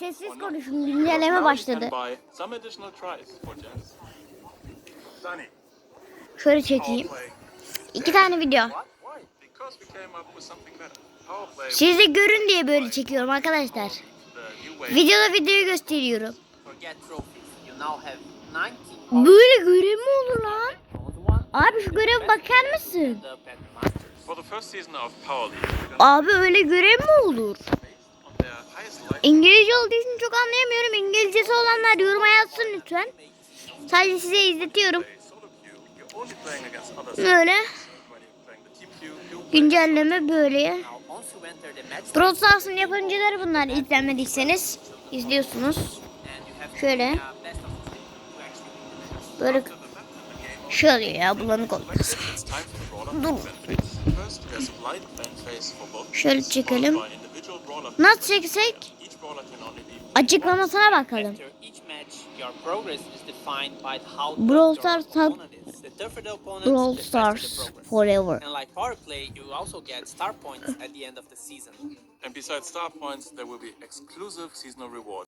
Sessiz konuşun. Güncelleme başladı. Şöyle çekeyim. İki tane video. Siz de görün diye böyle çekiyorum arkadaşlar. Videoda videoyu gösteriyorum. Forget trophies. You now have 19 Böyle görev mi olur lan? Abi şu göreve bakar mısın? Abi öyle görev mi olur? İngilizce olduğu için çok anlayamıyorum. İngilizcesi olanlar yoruma yazsın lütfen. Sadece size izletiyorum. Böyle. Güncelleme böyle. Brawl Stars'ın yapımcıları bunlar izlemediyseniz izliyorsunuz. Şöyle. Böyle oluyor ya bulanık brawler Dur. Şöyle çekelim. Nasıl çeksek? Açıklamasına bakalım. Brawl Stars Talk Brawl Stars Forever. And like Power Play, you also get star points at the end of the season. And besides star points, there will be exclusive seasonal rewards.